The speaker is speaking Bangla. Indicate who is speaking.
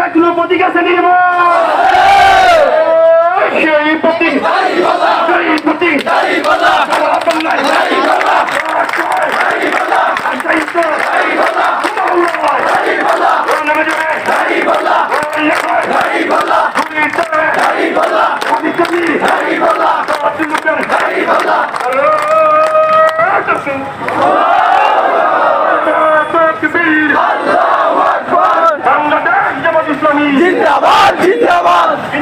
Speaker 1: বাংলায় কোন দিয়ে দেব সেই প্রতি